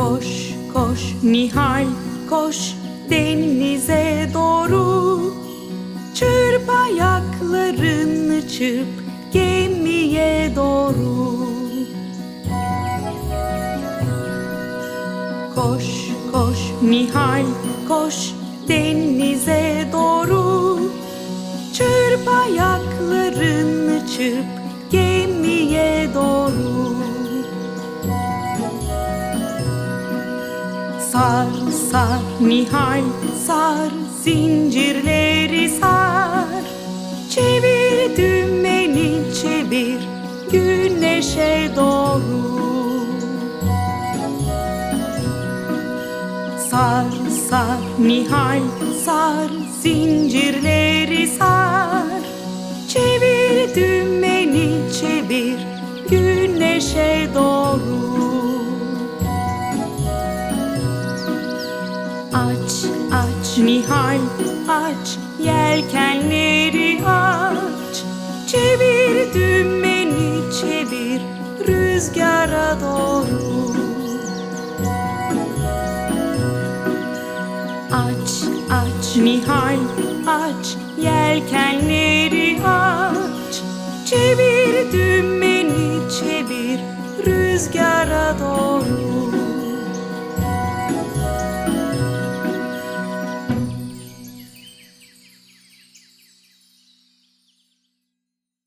Koş koş Nihal koş denize doğru. Çırp ayaklarını çırp gemiye doğru. Koş koş Nihal koş denize doğru. Çırp ayaklarını çırp Sar sar Nihal sar zincirleri sar. Çevir dümeni çevir güneşe doğru. Sar sar Nihal sar zincirleri sar. Çevir dümeni çevir güneşe doğru Aç aç. Nihal aç. Yelkenleri aç. Çevir dümeni çevir. Rüzgara doğru. Aç aç. Nihal aç. Yelkenleri aç. Çevir dümeni çevir. Rüzgara doğru